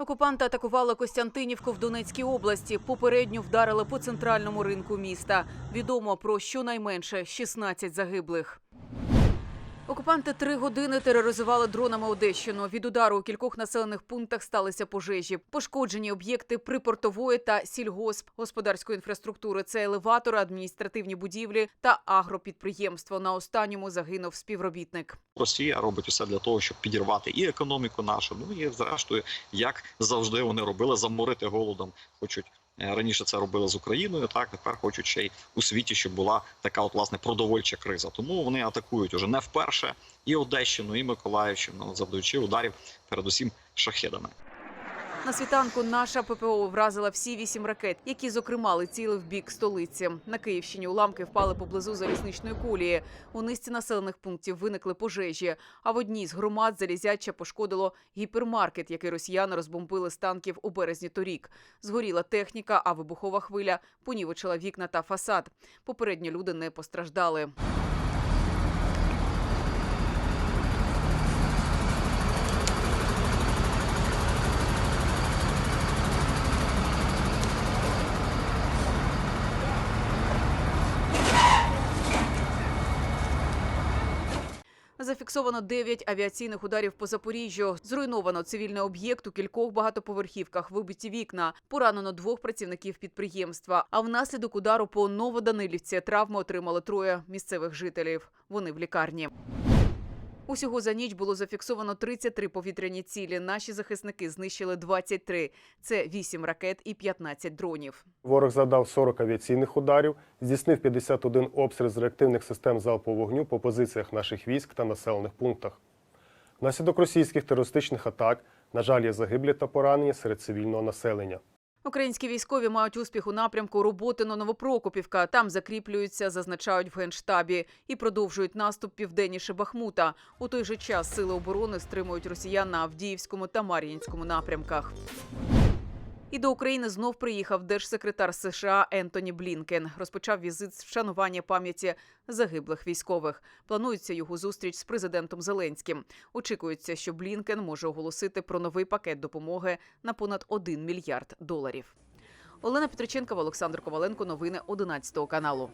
Окупанти атакували Костянтинівку в Донецькій області. Попередньо вдарили по центральному ринку міста. Відомо про щонайменше 16 загиблих. Окупанти три години тероризували дронами Одещину. Від удару у кількох населених пунктах сталися пожежі. Пошкоджені об'єкти припортової та сільгосп господарської інфраструктури. Це елеватори, адміністративні будівлі та агропідприємство. На останньому загинув співробітник. Росія робить усе для того, щоб підірвати і економіку нашу. Ну і зрештою, як завжди вони робили, заморити голодом. Хочуть раніше це робили з Україною. Так тепер хочуть ще й у світі, щоб була така от власне продовольча криза. Тому вони атакують уже не вперше і Одещину, і Миколаївщину, завдаючи ударів, передусім шахедами. На світанку наша ППО вразила всі вісім ракет, які зокрема летіли в бік столиці. На Київщині уламки впали поблизу залізничної колії. У низці населених пунктів виникли пожежі. А в одній з громад залізяча пошкодило гіпермаркет, який росіяни розбомбили з танків у березні торік. Згоріла техніка, а вибухова хвиля понівечила вікна та фасад. Попередньо люди не постраждали. Зафіксовано 9 авіаційних ударів по Запоріжжю. Зруйновано цивільний об'єкт у кількох багатоповерхівках, вибиті вікна. Поранено двох працівників підприємства. А внаслідок удару по Новоданилівці травми отримали троє місцевих жителів. Вони в лікарні. Усього за ніч було зафіксовано 33 повітряні цілі. Наші захисники знищили 23. Це 8 ракет і 15 дронів. Ворог завдав 40 авіаційних ударів, здійснив 51 обстріл з реактивних систем залпового вогню по позиціях наших військ та населених пунктах. Внаслідок російських терористичних атак, на жаль, є загиблі та поранені серед цивільного населення. Українські військові мають успіх у напрямку роботи на Новопрокопівка. Там закріплюються, зазначають в генштабі, і продовжують наступ південніше Бахмута. У той же час сили оборони стримують росіян на Авдіївському та Мар'їнському напрямках. І до України знов приїхав держсекретар США Ентоні Блінкен. Розпочав візит з вшанування пам'яті загиблих військових. Планується його зустріч з президентом Зеленським. Очікується, що Блінкен може оголосити про новий пакет допомоги на понад 1 мільярд доларів. Олена Петриченкова, Олександр Коваленко. Новини 11 каналу.